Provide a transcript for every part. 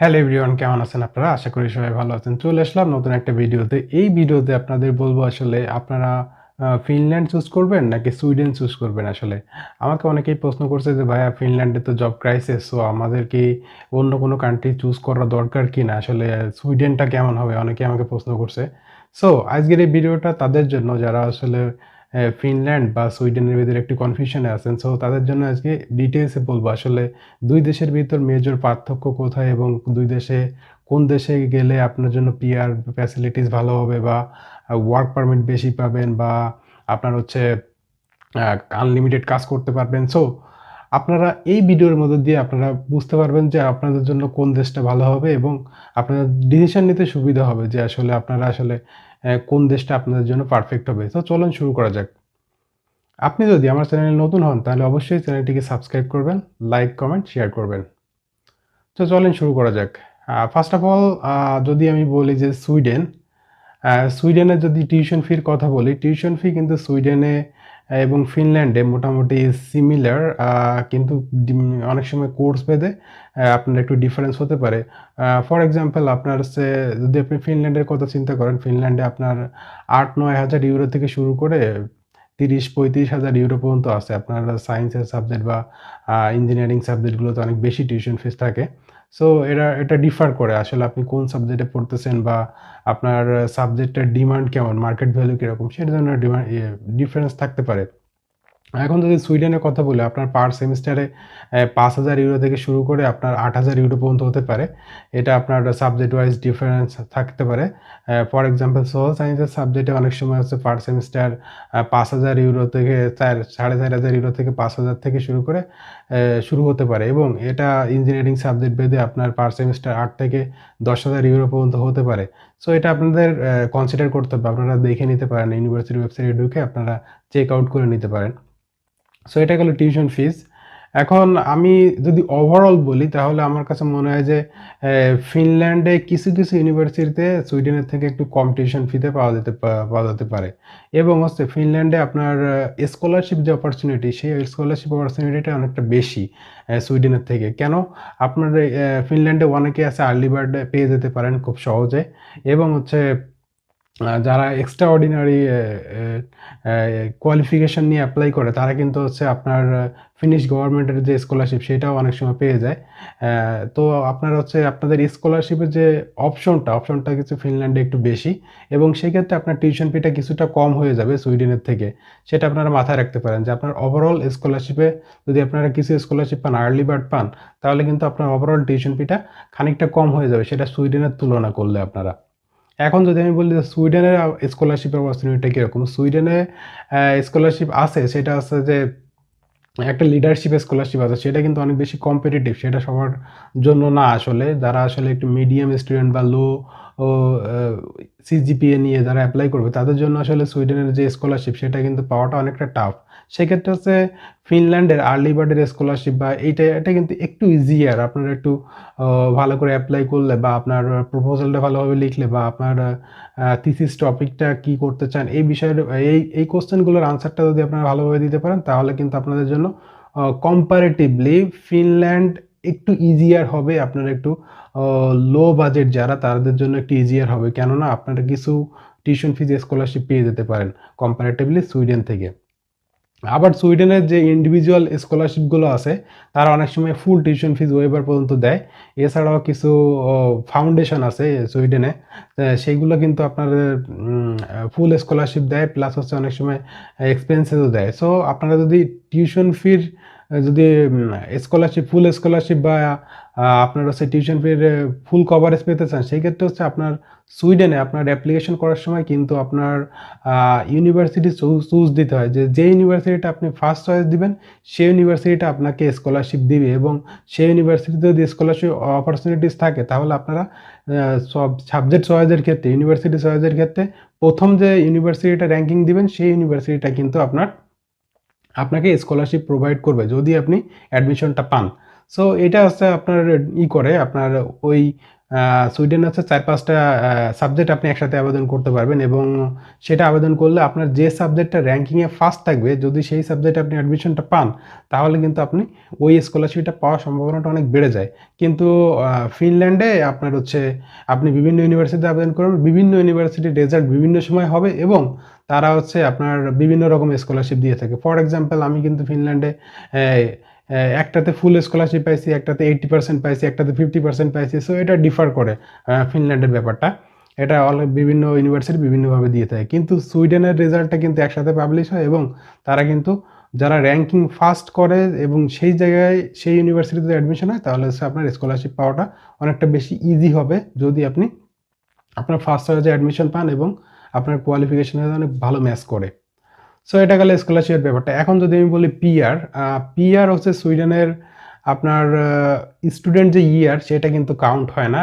Hello everyone কেমন আছেন আপনারা? আশা করি সবাই ভালো আছেন। চলে আসলাম নতুন একটা ভিডিওতে। এই ভিডিওতে আপনাদের বলব আসলে আপনারা ফিনল্যান্ড চুজ করবেন নাকি সুইডেন চুজ করবেন আসলে? আমাকে অনেকেই প্রশ্ন করছে যে, ভাইয়া, ফিনল্যান্ডে তো জব ক্রাইসিস সো আমাদের কি অন্য কোনো কান্ট্রি চুজ করা দরকার কি না? আসলে সুইডেনটা কেমন হবে? অনেকে আমাকে প্রশ্ন করছে। সো আজকের এই ভিডিওটা তাদের জন্য যারা আসলে ফিনল্যান্ড বা সুইডেনের ভিতরে একটি কনফিউশনে আছেন। সো তাদের জন্য আজকে ডিটেলসে বলব। আসলে দুই দেশের ভিতর মেজর পার্থক্য কোথায় এবং দুই দেশে কোন দেশে গেলে আপনার জন্য পিআর ফ্যাসিলিটিস ভালো হবে বা ওয়ার্ক পারমিট বেশি পাবেন বা আপনার হচ্ছে আনলিমিটেড কাজ করতে পারবেন। সো আপনারা এই ভিডিওর মধ্যে দিয়ে আপনারা বুঝতে পারবেন যে আপনাদের জন্য কোন দেশটা ভালো হবে এবং আপনাদের ডিসিশন নিতে সুবিধা হবে যে আসলে আপনারা আসলে কোন দেশটা আপনাদের জন্য পারফেক্ট হবে। তো চলুন শুরু করা যাক। আপনি যদি আমার চ্যানেলে নতুন হন, তাহলে অবশ্যই চ্যানেলটিকে সাবস্ক্রাইব করবেন লাইক কমেন্ট শেয়ার করবেন। তো চলেন শুরু করা যাক। ফার্স্ট অফ অল যদি আমি বলি যে সুইডেন সুইডেনে যদি টিউশন ফির কথা বলি টিউশন ফি কিন্তু সুইডেনে এবং ফিনল্যান্ডে মোটামুটি সিমিলার কিন্তু অনেক সময় কোর্স ভেদে আপনার একটু ডিফারেন্স হতে পারে। ফর এক্সাম্পল আপনার হচ্ছে, যদি আপনি ফিনল্যান্ডের কথা চিন্তা করেন, ফিনল্যান্ডে আপনার আট, নয় হাজার ইউরো থেকে শুরু করে তিরিশ, পঁয়ত্রিশ হাজার ইউরো পর্যন্ত আছে। আপনার সায়েন্সের সাবজেক্ট বা ইঞ্জিনিয়ারিং সাবজেক্টগুলোতে অনেক বেশি টিউশন ফিস থাকে। সো এরা এটা ডিফার করে আসলে আপনি কোন সাবজেক্টে পড়তেছেন বা আপনার সাবজেক্টের ডিমান্ড কেমন মার্কেট ভ্যালু কীরকম সেটা জন্য ডিমান্ড ডিফারেন্স থাকতে পারে। এখন যদি সুইডেনের কথা বলি, আপনার পার সেমিস্টারে পাঁচ হাজার ইউরো থেকে শুরু করে আপনার আট হাজার ইউরো পর্যন্ত হতে পারে। এটা আপনার সাবজেক্ট ওয়াইজ ডিফারেন্স থাকতে পারে। ফর এক্সাম্পল সোশ্যাল সায়েন্সের সাবজেক্টে অনেক সময় হচ্ছে পার সেমিস্টার পাঁচ হাজার ইউরো থেকে চার, সাড়ে চার হাজার ইউরো থেকে পাঁচ হাজার থেকে শুরু করে শুরু হতে পারে। এবং এটা ইঞ্জিনিয়ারিং সাবজেক্ট বেদে আপনার পার সেমিস্টার আট থেকে দশ হাজার ইউরো পর্যন্ত হতে পারে। সো এটা আপনাদের কনসিডার করতে হবে। আপনারা দেখে নিতে পারেন ইউনিভার্সিটি ওয়েবসাইটে ঢুকে আপনারা চেক আউট করে নিতে পারেন। সো এটা গেলো টিউশন ফিস এখন আমি যদি ওভারঅল বলি, তাহলে আমার কাছে মনে হয় যে ফিনল্যান্ডে কিছু কিছু ইউনিভার্সিটিতে সুইডেনের থেকে একটু কম টিউশন ফিতে পাওয়া যেতে পাওয়া যেতে পারে। এবং হচ্ছে ফিনল্যান্ডে আপনার স্কলারশিপ যে অপরচুনিটি সেই স্কলারশিপ অপরচুনিটিটা অনেকটা বেশি সুইডেনের থেকে। কেন? আপনার ফিনল্যান্ডে অনেকে আছে আর্লি বার্ড পেয়ে যেতে পারেন খুব সহজে। এবং হচ্ছে যারা এক্সট্রা অর্ডিনারি কোয়ালিফিকেশন নিয়ে অ্যাপ্লাই করে, তারা কিন্তু হচ্ছে আপনার ফিনিশ গভর্নমেন্টের যে স্কলারশিপ সেটাও অনেক সময় পেয়ে যায়। তো আপনার হচ্ছে আপনাদের স্কলারশিপের যে অপশনটা অপশনটা কিছু ফিনল্যান্ডে একটু বেশি এবং সেক্ষেত্রে আপনার টিউশন ফিটা কিছুটা কম হয়ে যাবে সুইডেনের থেকে। সেটা আপনারা মাথায় রাখতে পারেন যে আপনার ওভারঅল স্কলারশিপে যদি আপনারা কিছু স্কলারশিপ পান আর্লি বার্ড পান, তাহলে কিন্তু আপনার ওভারঅল টিউশন ফিটা খানিকটা কম হয়ে যাবে, সেটা সুইডেনের তুলনা করলে আপনারা। এখন যদি আমি বলি যে সুইডেনের স্কলারশিপের অপরচুনিটিটা কীরকম? সুইডেনে স্কলারশিপ আছে, সেটা আছে যে একটা লিডারশিপ স্কলারশিপ আছে, সেটা কিন্তু অনেক বেশি কম্পিটিটিভ সেটা সবার জন্য না আসলে। যারা আসলে একটু মিডিয়াম স্টুডেন্ট বা লো ও সিজিপিএ নিয়ে যারা অ্যাপ্লাই করবে, তাদের জন্য আসলে সুইডেনের যে স্কলারশিপ সেটা কিন্তু পাওয়াটা অনেকটা টাফ সেক্ষেত্রে হচ্ছে ফিনল্যান্ডের আর্লি বার্ডের স্কলারশিপ বা এইটা, এটা কিন্তু একটু ইজিয়ার আপনারা একটু ভালো করে অ্যাপ্লাই করলে বা আপনার প্রপোজালটা ভালোভাবে লিখলে বা আপনার থিসিস টপিকটা কি করতে চান, এই বিষয়ের, এই এই কোশ্চেনগুলোর আনসারটা যদি আপনারা ভালোভাবে দিতে পারেন, তাহলে কিন্তু আপনাদের জন্য কম্পারেটিভলি ফিনল্যান্ড একটু ইজিয়ার হবে, আপনার একটু লো বাজেট যারা, তাদের জন্য একটু ইজিয়ার হবে। কেননা, আপনারা কিছু টিউশন ফিজ স্কলারশিপ পেয়ে যেতে পারেন কম্পারেটিভলি সুইডেন থেকে। আবার সুইডেনের যে ইন্ডিভিজুয়াল স্কলারশিপগুলো আছে, তারা অনেক সময় ফুল টিউশন ফিজ ওয়েবার পর্যন্ত দেয়। এছাড়াও কিছু ফাউন্ডেশন আছে সুইডেনে সেইগুলো কিন্তু আপনার ফুল স্কলারশিপ দেয় প্লাস হচ্ছে অনেক সময় এক্সপেন্সেসও দেয়। সো আপনারা যদি টিউশন ফির যদি স্কলারশিপ ফুল স্কলারশিপ বা আপনার হচ্ছে টিউশন ফির ফুল কভারেজ পেতে চান, সেই ক্ষেত্রে হচ্ছে আপনার সুইডেনে আপনার অ্যাপ্লিকেশন করার সময় কিন্তু আপনার ইউনিভার্সিটি চুজ দিতে হয় যে যে ইউনিভার্সিটিটা আপনি ফার্স্ট চয়েস দিবেন, সেই ইউনিভার্সিটিটা আপনাকে স্কলারশিপ দিবে এবং সেই ইউনিভার্সিটিতে যদি স্কলারশিপ অপরচুনিটিস থাকে, তাহলে আপনারা সব সাবজেক্ট চয়েসের ক্ষেত্রে ইউনিভার্সিটি চয়েসের ক্ষেত্রে প্রথম যে ইউনিভার্সিটিটা র্যাঙ্কিং দিবেন, সেই ইউনিভার্সিটিটা কিন্তু আপনার আপনাকে স্কলারশিপ প্রোভাইড করবে যদি আপনি অ্যাডমিশনটা পান। সো এটা হচ্ছে আপনার ই করে, আপনার ওই সুইডেন হচ্ছে চার পাঁচটা সাবজেক্ট আপনি একসাথে আবেদন করতে পারবেন এবং সেটা আবেদন করলে আপনার যে সাবজেক্টটা র্যাঙ্কিংয়ে ফার্স্ট থাকবে, যদি সেই সাবজেক্টে আপনি অ্যাডমিশনটা পান, তাহলে কিন্তু আপনি ওই স্কলারশিপটা পাওয়ার সম্ভাবনাটা অনেক বেড়ে যায়। কিন্তু ফিনল্যান্ডে আপনার হচ্ছে আপনি বিভিন্ন ইউনিভার্সিটিতে আবেদন করবেন, বিভিন্ন ইউনিভার্সিটির রেজাল্ট বিভিন্ন সময় হবে এবং তারা হচ্ছে আপনার বিভিন্ন রকম স্কলারশিপ দিয়ে থাকে। ফর এক্সাম্পল আমি কিন্তু ফিনল্যান্ডে একটাতে ফুল স্কলারশিপ পাইছি, একটাতে এইট্টি পার্সেন্ট পাইছি, একটাতে ফিফটি পার্সেন্ট পাইছি সো এটা ডিফার করে ফিনল্যান্ডের ব্যাপারটা। এটা অল বিভিন্ন ইউনিভার্সিটি বিভিন্নভাবে দিয়ে থাকে। কিন্তু সুইডেনের রেজাল্টটা কিন্তু একসাথে পাবলিশ হয় এবং তারা কিন্তু যারা র্যাঙ্কিং ফার্স্ট করে এবং সেই জায়গায় সেই ইউনিভার্সিটিতে অ্যাডমিশন হয়, তাহলে হচ্ছে আপনার স্কলারশিপ পাওয়াটা অনেকটা বেশি ইজি হবে যদি আপনি আপনার ফার্স্ট যে অ্যাডমিশন পান এবং আপনার কোয়ালিফিকেশনের অনেক ভালো ম্যাচ করে। সো এটা গেলে স্কলারশিপের ব্যাপারটা। এখন যদি আমি বলি পিআর পিআর হচ্ছে সুইডেনের আপনার স্টুডেন্ট যে ইয়ার সেটা কিন্তু কাউন্ট হয় না।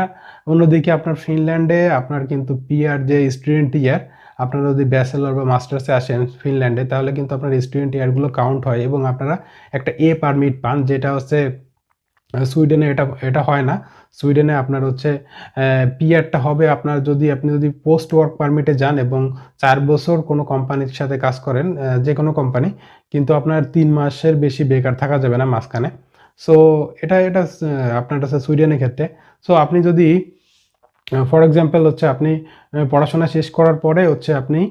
অন্যদিকে আপনার ফিনল্যান্ডে আপনার কিন্তু পিআর যে স্টুডেন্ট ইয়ার আপনারা যদি ব্যাচেলর বা মাস্টার্সে আসেন ফিনল্যান্ডে তাহলে কিন্তু আপনার স্টুডেন্ট ইয়ারগুলো কাউন্ট হয় এবং আপনারা একটা এ পারমিট পান, যেটা হচ্ছে সুইডেনে এটা এটা হয় না। সুইডেনে আপনার হচ্ছে পিআরটা হবে আপনার যদি আপনি যদি পোস্ট ওয়ার্ক পারমিটে যান এবং চার বছর কোনো কোম্পানির সাথে কাজ করেন যে কোনো কোম্পানি, কিন্তু আপনার তিন মাসের বেশি বেকার থাকা যাবে না মাঝখানে। সো এটা এটা আপনার হচ্ছে সুইডেনের ক্ষেত্রে। সো আপনি যদি ফর এক্সাম্পল হচ্ছে আপনি পড়াশোনা শেষ করার পরে হচ্ছে আপনি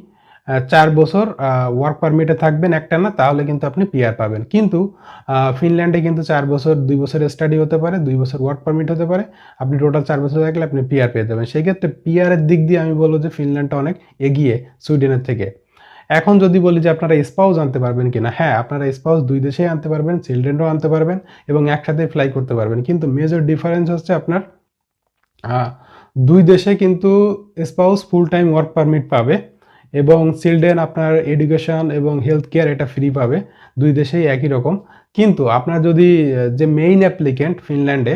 চার বছর ওয়ার্ক পারমিটে থাকবেন একটা না, তাহলে কিন্তু আপনি পিআর পাবেন। কিন্তু ফিনল্যান্ডে কিন্তু চার বছর, দুই বছর স্টাডি হতে পারে, দুই বছর ওয়ার্ক পারমিট হতে পারে। আপনি টোটাল চার বছর থাকলে আপনি পিআর পেয়ে যাবেন। সেই ক্ষেত্রে পিআরের দিক দিয়ে আমি বলব যে ফিনল্যান্ডটা অনেক এগিয়ে সুইডেনের থেকে। এখন যদি বলি যে আপনারা স্পাউস আনতে পারবেন কিনা হ্যাঁ আপনারা স্পাউস দুই দেশেই আনতে পারবেন চিলড্রেনও আনতে পারবেন এবং একসাথে ফ্লাই করতে পারবেন। কিন্তু মেজর ডিফারেন্স হচ্ছে আপনার দুই দেশে কিন্তু spouse full time work permit পাবে। এবং চিলড্রেন আপনার এডুকেশন এবং হেলথ কেয়ার এটা ফ্রি পাবে। দুই দেশেই একই রকম। কিন্তু আপনার যদি, যে মেইন অ্যাপ্লিকেন্ট ফিনল্যান্ডে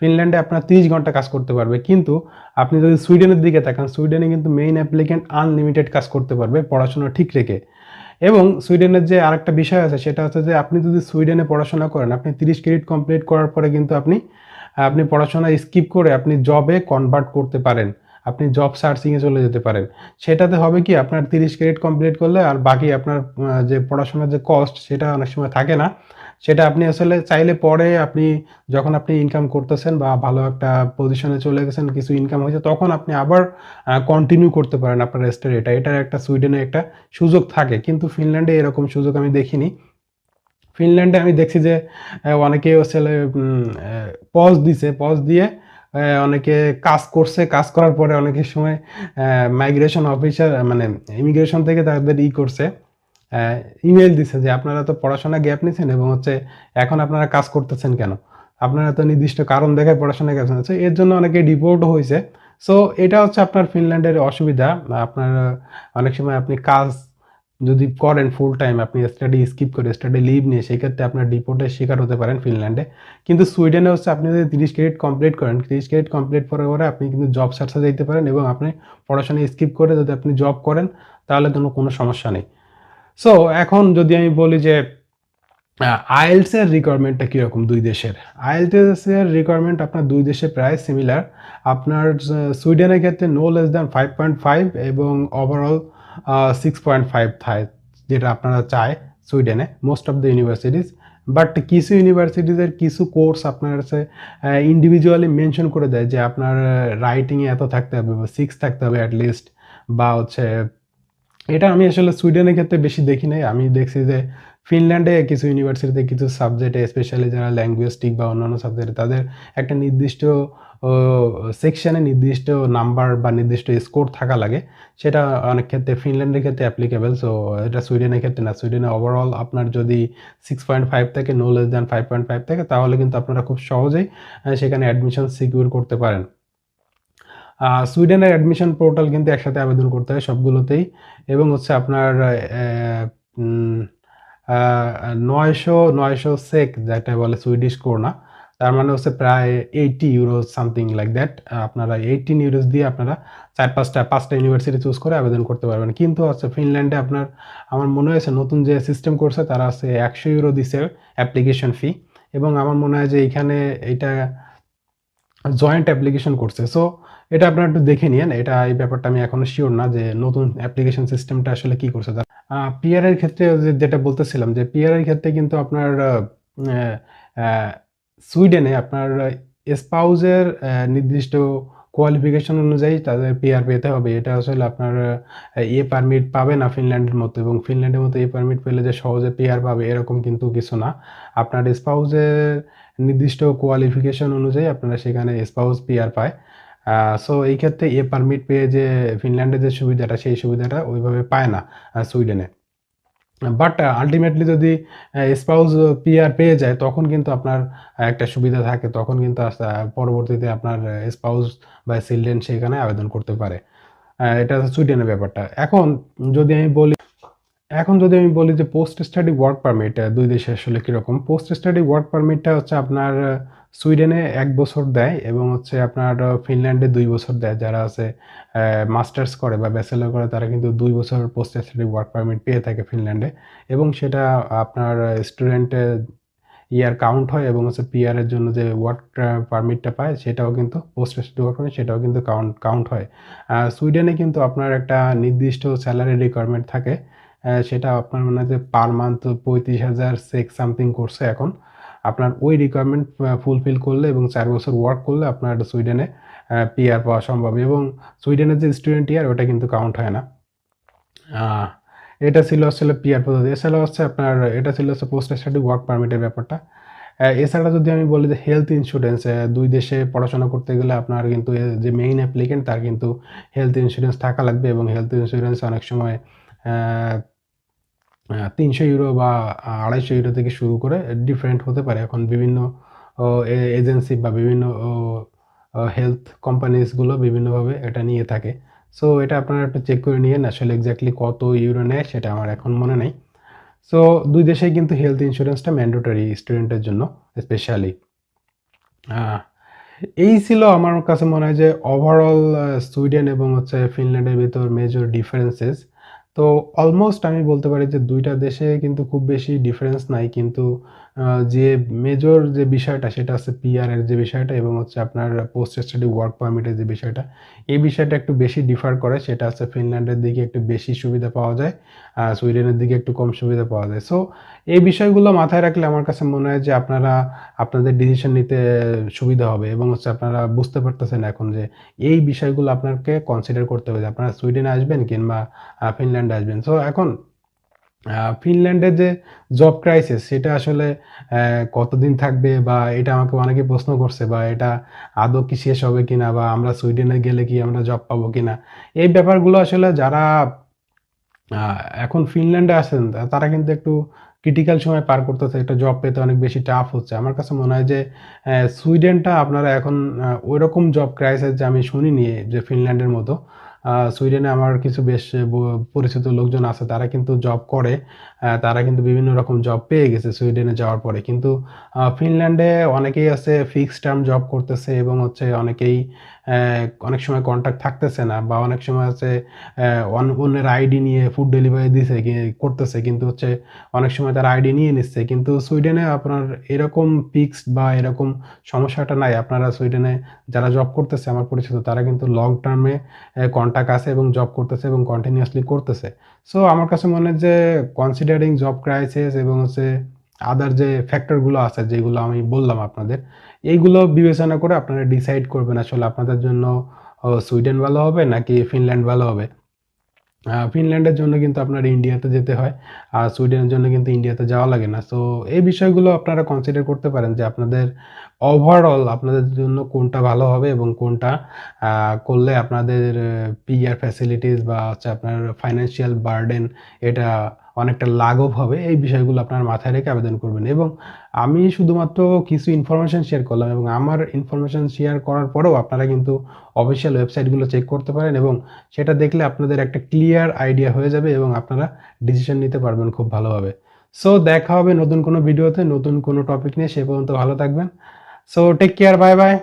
ফিনল্যান্ডে আপনার তিরিশ ঘণ্টা কাজ করতে পারবে। কিন্তু আপনি যদি সুইডেনের দিকে তাকান সুইডেনে কিন্তু মেইন অ্যাপ্লিকেন্ট আনলিমিটেড কাজ করতে পারবে পড়াশোনা ঠিক রেখে। এবং সুইডেনের যে আরেকটা বিষয় আছে, সেটা হচ্ছে যে আপনি যদি সুইডেনে পড়াশোনা করেন, আপনি তিরিশ ক্রেডিট কমপ্লিট করার পরে কিন্তু আপনি আপনি পড়াশোনা স্কিপ করে আপনি জবে কনভার্ট করতে পারেন। আপনি জব সার্চিংয়ে চলে যেতে পারেন। সেটাতে হবে কি আপনার তিরিশ ক্রেডিট কমপ্লিট করলে আর বাকি আপনার যে পড়াশোনার যে কস্ট সেটা অনেক সময় থাকে না। সেটা আপনি আসলে চাইলে পরে আপনি যখন আপনি ইনকাম করতেছেন বা ভালো একটা পজিশনে চলে গেছেন কিছু ইনকাম হয়েছে তখন আপনি আবার কন্টিনিউ করতে পারেন আপনার স্টাডি এটা। এটার একটা সুইডেনে একটা সুযোগ থাকে। কিন্তু ফিনল্যান্ডে এরকম সুযোগ আমি দেখিনি। ফিনল্যান্ডে আমি দেখছি যে আহ, অনেকে আসলে পজ দিছে। পজ দিয়ে অনেকে কাজ করছে, কাজ করার পরে অনেকের সময় মাইগ্রেশন অফিসার মানে ইমিগ্রেশন থেকে তাদের ই করছে। ইমেল দিছে যে, আপনারা তো পড়াশোনা গ্যাপ নিছেন এবং হচ্ছে এখন আপনারা কাজ করতেছেন কেন? আপনারা তো নির্দিষ্ট কারণ দেখায় পড়াশোনা গ্যাপ নিচ্ছে এর জন্য অনেকে ডিপোর্টও হয়েছে। সো এটা হচ্ছে আপনার ফিনল্যান্ডের অসুবিধা। আপনার, অনেক সময় আপনি কাজ যদি করেন ফুল টাইম আপনি স্টাডি স্কিপ করে স্টাডি লিভ নিয়ে, সেক্ষেত্রে আপনার ডিপোর্টের শিকার হতে পারেন ফিনল্যান্ডে। কিন্তু সুইডেনে হচ্ছে আপনি যদি তিরিশ ক্রেডিট কমপ্লিট করেন, তিরিশ ক্রেডিট কমপ্লিট করার পরে আপনি কিন্তু জব সার্চে যেতে পারেন এবং আপনি পড়াশোনা স্কিপ করে যদি আপনি জব করেন, তাহলে কোনো কোনো সমস্যা নেই। সো এখন যদি আমি বলি যে আইএলস এর রিকোয়ারমেন্টটা কীরকম দুই দেশের? আইএলটিএস এর রিকোয়ারমেন্ট আপনার দুই দেশে প্রায় সিমিলার আপনার সুইডেনের ক্ষেত্রে no less than five point five এবং ওভারঅল সিক্স পয়েন্ট ফাইভ থাই যেটা আপনারা চায় সুইডেনে most of the universities but কিছু ইউনিভার্সিটিজের কিছু কোর্স আপনার হচ্ছে ইন্ডিভিজুয়ালি মেনশন করে দেয় যে আপনার রাইটিংয়ে এত থাকতে হবে বা সিক্স থাকতে হবে অ্যাটলিস্ট বা হচ্ছে, এটা আমি আসলে সুইডেনের ক্ষেত্রে বেশি দেখি নাই। আমি দেখছি যে ফিনল্যান্ডে কিছু ইউনিভার্সিটিতে কিছু সাবজেক্টে স্পেশালি যারা ল্যাঙ্গুয়েস্টিক বা অন্যান্য সাবজেক্টে তাদের একটা নির্দিষ্ট সেকশনে নির্দিষ্ট নাম্বার বা নির্দিষ্ট স্কোর থাকা লাগে। সেটা অনেক ক্ষেত্রে ফিনল্যান্ডের ক্ষেত্রে অ্যাপ্লিকেবল সো এটা সুইডেনের ক্ষেত্রে না। সুইডেনে ওভারঅল আপনার যদি সিক্স পয়েন্ট ফাইভ থেকে no less than five point five থাকে, তাহলে কিন্তু আপনারা খুব সহজেই সেখানে অ্যাডমিশন সিকিউর করতে পারেন। সুইডেনের অ্যাডমিশন পোর্টাল কিন্তু একসাথে আবেদন করতে হয় সবগুলোতেই, এবং হচ্ছে আপনার নয়শো নয়শো সেক যেটা বলে সুইডিশ করোনা তার মানে হচ্ছে প্রায় eighty euro something like that আপনারা এইটিন ইউরোস দিয়ে আপনারা চার পাঁচটা পাঁচটা ইউনিভার্সিটি চুজ করে আবেদন করতে পারবেন। কিন্তু হচ্ছে ফিনল্যান্ডে আপনার, আমার মনে হয়েছে নতুন যে সিস্টেম করছে, তারা হচ্ছে একশো ইউরো দিছে অ্যাপ্লিকেশন ফি এবং আমার মনে হয় যে এখানে এটা জয়েন্ট অ্যাপ্লিকেশন করছে। সো এটা আপনারা একটু দেখে নিন এটা, এই ব্যাপারটা আমি এখনও শিওর না যে নতুন অ্যাপ্লিকেশন সিস্টেমটা আসলে কি করছে। পিআর এর ক্ষেত্রে যেটা বলতেছিলাম, যে পিআর এর ক্ষেত্রে কিন্তু আপনার সুইডেনে আপনার স্পাউজের নির্দিষ্ট কোয়ালিফিকেশন অনুযায়ী তাদের পিআর পেতে হবে। এটা আসলে আপনার এ পারমিট পাবে না ফিনল্যান্ডের মতো এবং ফিনল্যান্ডের মতো এ পারমিট পেলে যে সহজে পিআর পাবে এরকম কিন্তু কিছু না। আপনার স্পাউজের নির্দিষ্ট কোয়ালিফিকেশন অনুযায়ী আপনারা সেখানে স্পাউস পিআর পায়। সো এই ক্ষেত্রে এ পারমিট পেয়ে যে ফিনল্যান্ডের যে সুবিধাটা, সেই সুবিধাটা ওইভাবে পায় না সুইডেনে। বাট আলটিমেটলি যদি স্পাউস পিআর পেয়ে যায়, তখন কিন্তু আপনার একটা সুবিধা থাকে। তখন কিন্তু পরবর্তীতে আপনার স্পাউস বা চিলড্রেন সেখানে আবেদন করতে পারে। এটা সুইডেনের ব্যাপারটা। এখন যদি আমি বলি, এখন যদি আমি বলি যে পোস্ট স্টাডি ওয়ার্ক পারমিট দুই দেশে আসলে কীরকম? পোস্ট স্টাডি ওয়ার্ক পারমিটটা হচ্ছে আপনার সুইডেনে এক বছর দেয় এবং হচ্ছে আপনার ফিনল্যান্ডে দুই বছর দেয়। যারা আছে মাস্টার্স করে বা ব্যাচেলর করে, তারা কিন্তু দুই বছর পোস্ট স্টাডি ওয়ার্ক পারমিট পেয়ে থাকে ফিনল্যান্ডে। এবং সেটা আপনার স্টুডেন্টের ইয়ার কাউন্ট হয় এবং হচ্ছে পিআর এর জন্য যে ওয়ার্ক পারমিটটা পায়, সেটাও কিন্তু পোস্ট স্টাডি ওয়ার্ক পারমিট, সেটাও কিন্তু কাউন্ট কাউন্ট হয়। সুইডেনে কিন্তু আপনার একটা নির্দিষ্ট স্যালারি রিকোয়ারমেন্ট থাকে। সেটা আপনার মনে যে পার মান্থ পঁয়ত্রিশ হাজার সেক্স সামথিং করছে এখন। আপনার ওই রিকোয়ারমেন্ট ফুলফিল করলে এবং চার বছর ওয়ার্ক করলে আপনার সুইডেনে পিআর পাওয়া সম্ভব। এবং সুইডেনের যে স্টুডেন্ট ইয়ার ওটা কিন্তু কাউন্ট হয় না। এটা ছিল আসলে পিআর পদ্ধতি। এছাড়া হচ্ছে আপনার, এটা ছিল হচ্ছে পোস্ট স্টাডি ওয়ার্ক পারমিটের ব্যাপারটা। এছাড়া যদি আমি বলি যে হেলথ ইন্স্যুরেন্স দুই দেশে পড়াশোনা করতে গেলে আপনার কিন্তু যে মেইন অ্যাপ্লিকেন্ট তার কিন্তু হেলথ ইন্স্যুরেন্স থাকা লাগবে এবং হেলথ ইন্স্যুরেন্স অনেক সময় তিনশো ইউরো বা আড়াইশো ইউরো থেকে শুরু করে ডিফারেন্ট হতে পারে। এখন বিভিন্ন এজেন্সি বা বিভিন্ন হেলথ কোম্পানিজগুলো বিভিন্নভাবে এটা নিয়ে থাকে। সো এটা আপনারা একটু চেক করে নিয়ে আসলে এক্স্যাক্টলি কত ইউরো নেয় সেটা আমার এখন মনে নেই। সো দুই দেশেই কিন্তু হেলথ ইন্স্যুরেন্সটা ম্যান্ডেটরি স্টুডেন্টের জন্য স্পেশালি এই ছিল আমার কাছে মনে হয় যে ওভারঅল সুইডেন এবং হচ্ছে ফিনল্যান্ডের ভিতর মেজর ডিফারেন্সেস তো অলমোস্ট আমি বলতে পারি যে দুইটা দেশে কিন্তু খুব বেশি ডিফারেন্স নাই কিন্তু যে মেজর যে বিষয়টা, সেটা হচ্ছে পিআর এর যে বিষয়টা এবং হচ্ছে আপনার পোস্ট স্টাডি ওয়ার্ক পারমিটের যে বিষয়টা, এই বিষয়টা একটু বেশি ডিফার করে। সেটা হচ্ছে ফিনল্যান্ডের দিকে একটু বেশি সুবিধা পাওয়া যায়, আর সুইডেনের দিকে একটু কম সুবিধা পাওয়া যায়। সো এই বিষয়গুলো মাথায় রাখলে আমার কাছে মনে হয় যে আপনারা আপনাদের ডিসিশন নিতে সুবিধা হবে এবং হচ্ছে আপনারা বুঝতে পারতেছেন এখন যে এই বিষয়গুলো আপনাকে কনসিডার করতে হবে আপনারা সুইডেনে আসবেন কিংবা ফিনল্যান্ডে আসবেন। সো এখন ফিনল্যান্ডের যে জব ক্রাইসিস সেটা আসলে কতদিন থাকবে বা এটা আমাকে অনেকে প্রশ্ন করছে বা এটা আদৌ কি শেষ হবে কিনা বা আমরা সুইডেনে গেলে কি আমরা জব পাবো কিনা? এই ব্যাপারগুলো আসলে যারা এখন ফিনল্যান্ডে আছেন তারা কিন্তু একটু ক্রিটিক্যাল সময় পার করতেছে। একটা জব পেতে অনেক বেশি টাফ হচ্ছে। আমার কাছে মনে হয় যে সুইডেনটা আপনারা এখন ওইরকম জব ক্রাইসিস যে আমি শুনিনি যে ফিনল্যান্ডের মতো সুইডেনে আমার কিছু বেশ পরিচিত লোকজন আছে, তারা কিন্তু জব করে তারা কিন্তু বিভিন্ন রকম জব পেয়ে গেছে সুইডেনে যাওয়ার পরে। কিন্তু ফিনল্যান্ডে অনেকেই আছে ফিক্সড টার্ম জব করতেছে এবং হচ্ছে অনেকেই অনেক সময় কন্ট্যাক্ট থাকতেছে না বা অনেক সময় আছে অন্যের আইডি নিয়ে ফুড ডেলিভারি দিছে করতেছে, কিন্তু হচ্ছে অনেক সময় তার আইডি নিয়ে নিচ্ছে। কিন্তু সুইডেনে আপনার এরকম ফিক্সড বা এরকম সমস্যাটা নাই। আপনারা সুইডেনে যারা জব করতেছে, আমার পরিচিত, তারা কিন্তু লং টার্মে কন্ট্যাক্ট আছে এবং জব করতেছে এবং কন্টিনিউয়াসলি করতেছে। সো আমার কাছে মনে হয় যে কনসিডারিং জব ক্রাইসিস এবং হচ্ছে আদার যে ফ্যাক্টরগুলো আছে যেগুলো আমি বললাম আপনাদের, এইগুলো বিবেচনা করে আপনারা ডিসাইড করবেন আসলে আপনাদের জন্য সুইডেন ভালো হবে নাকি ফিনল্যান্ড ভালো হবে। ফিনল্যান্ডের জন্য কিন্তু আপনার ইন্ডিয়াতে যেতে হয়, আর সুইডেনের জন্য কিন্তু ইন্ডিয়াতে যাওয়া লাগে না। সো এই বিষয়গুলো আপনারা কনসিডার করতে পারেন যে আপনাদের ওভারঅল আপনাদের জন্য কোনটা ভালো হবে এবং কোনটা করলে আপনাদের পিআর ফ্যাসিলিটিস বা হচ্ছে আপনার ফাইন্যান্সিয়াল বার্ডেন এটা অনেকটা লাঘব হবে, এই বিষয়গুলো আপনার মাথায় রেখে আবেদন করবেন। এবং আমি শুধুমাত্র কিছু ইনফরমেশন শেয়ার করলাম এবং আমার ইনফরমেশন শেয়ার করার পরেও আপনারা কিন্তু অফিসিয়াল ওয়েবসাইটগুলো চেক করতে পারেন এবং সেটা দেখলে আপনাদের একটা ক্লিয়ার আইডিয়া হয়ে যাবে এবং আপনারা ডিসিশন নিতে পারবেন খুব ভালোভাবে। সো দেখা হবে নতুন কোনো ভিডিওতে নতুন কোনো টপিক নিয়ে, সে পর্যন্ত ভালো থাকবেন। So take care bye bye